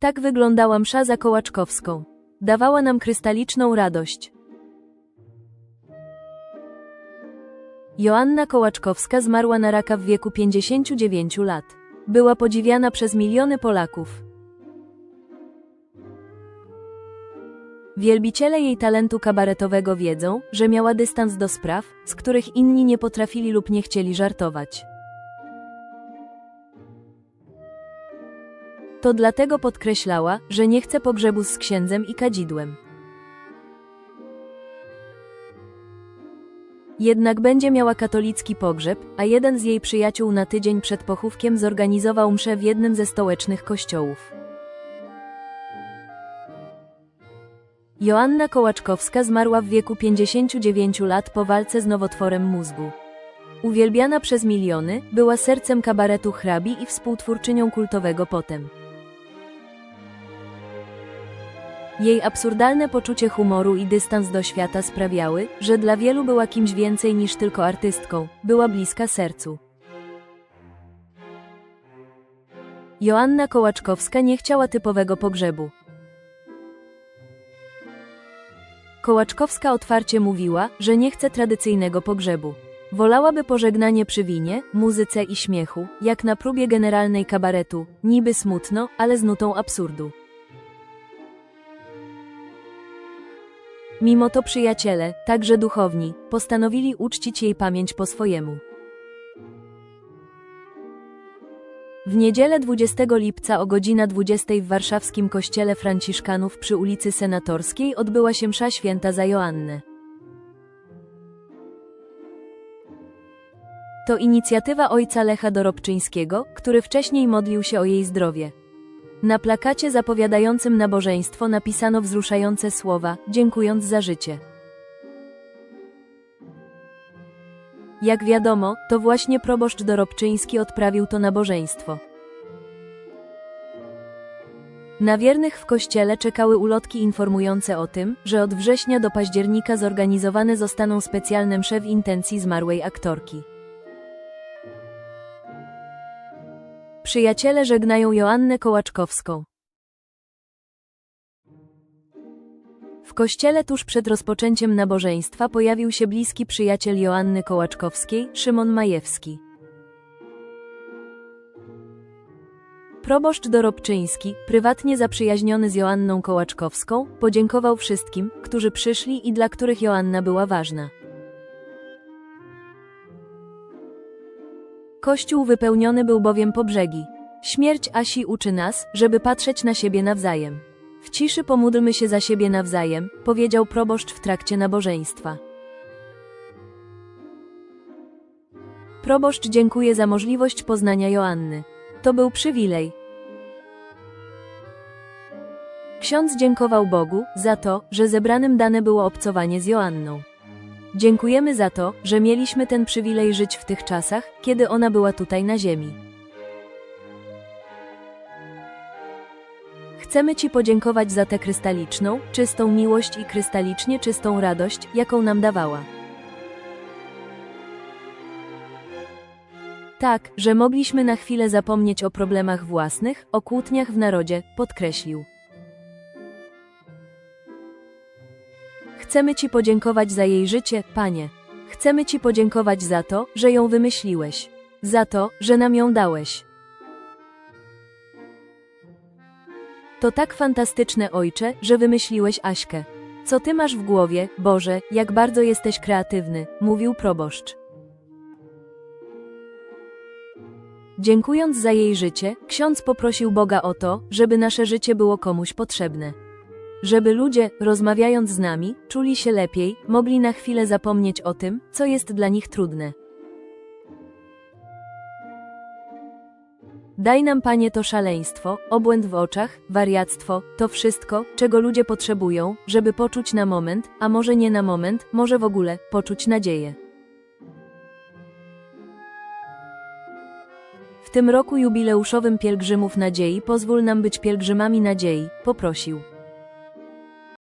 Tak wyglądała msza za Kołaczkowską. Dawała nam krystaliczną radość. Joanna Kołaczkowska zmarła na raka w wieku 59 lat. Była podziwiana przez miliony Polaków. Wielbiciele jej talentu kabaretowego wiedzą, że miała dystans do spraw, z których inni nie potrafili lub nie chcieli żartować. To dlatego podkreślała, że nie chce pogrzebu z księdzem i kadzidłem. Jednak będzie miała katolicki pogrzeb, a jeden z jej przyjaciół na tydzień przed pochówkiem zorganizował mszę w jednym ze stołecznych kościołów. Joanna Kołaczkowska zmarła w wieku 59 lat po walce z nowotworem mózgu. Uwielbiana przez miliony, była sercem kabaretu hrabi i współtwórczynią kultowego potem. Jej absurdalne poczucie humoru i dystans do świata sprawiały, że dla wielu była kimś więcej niż tylko artystką, była bliska sercu. Joanna Kołaczkowska nie chciała typowego pogrzebu. Kołaczkowska otwarcie mówiła, że nie chce tradycyjnego pogrzebu. Wolałaby pożegnanie przy winie, muzyce i śmiechu, jak na próbie generalnej kabaretu, niby smutno, ale z nutą absurdu. Mimo to przyjaciele, także duchowni, postanowili uczcić jej pamięć po swojemu. W niedzielę 20 lipca o godzina 20 w warszawskim kościele Franciszkanów przy ulicy Senatorskiej odbyła się msza święta za Joannę. To inicjatywa ojca Lecha Dorobczyńskiego, który wcześniej modlił się o jej zdrowie. Na plakacie zapowiadającym nabożeństwo napisano wzruszające słowa, dziękując za życie. Jak wiadomo, to właśnie proboszcz Dorobczyński odprawił to nabożeństwo. Na wiernych w kościele czekały ulotki informujące o tym, że od września do października zorganizowane zostaną specjalne msze w intencji zmarłej aktorki. Przyjaciele żegnają Joannę Kołaczkowską. W kościele tuż przed rozpoczęciem nabożeństwa pojawił się bliski przyjaciel Joanny Kołaczkowskiej, Szymon Majewski. Proboszcz Dorobczyński, prywatnie zaprzyjaźniony z Joanną Kołaczkowską, podziękował wszystkim, którzy przyszli i dla których Joanna była ważna. Kościół wypełniony był bowiem po brzegi. Śmierć Asi uczy nas, żeby patrzeć na siebie nawzajem. W ciszy pomódlmy się za siebie nawzajem, powiedział proboszcz w trakcie nabożeństwa. Proboszcz dziękuję za możliwość poznania Joanny. To był przywilej. Ksiądz dziękował Bogu za to, że zebranym dane było obcowanie z Joanną. Dziękujemy za to, że mieliśmy ten przywilej żyć w tych czasach, kiedy ona była tutaj na ziemi. Chcemy Ci podziękować za tę krystaliczną, czystą miłość i krystalicznie czystą radość, jaką nam dawała. Tak, że mogliśmy na chwilę zapomnieć o problemach własnych, o kłótniach w narodzie, podkreślił. Chcemy Ci podziękować za jej życie, Panie. Chcemy Ci podziękować za to, że ją wymyśliłeś. Za to, że nam ją dałeś. To tak fantastyczne, Ojcze, że wymyśliłeś Aśkę. Co Ty masz w głowie, Boże, jak bardzo jesteś kreatywny, mówił proboszcz. Dziękując za jej życie, ksiądz poprosił Boga o to, żeby nasze życie było komuś potrzebne. Żeby ludzie, rozmawiając z nami, czuli się lepiej, mogli na chwilę zapomnieć o tym, co jest dla nich trudne. Daj nam, Panie, to szaleństwo, obłęd w oczach, wariactwo, to wszystko, czego ludzie potrzebują, żeby poczuć na moment, a może nie na moment, może w ogóle, poczuć nadzieję. W tym roku jubileuszowym pielgrzymów nadziei pozwól nam być pielgrzymami nadziei, poprosił.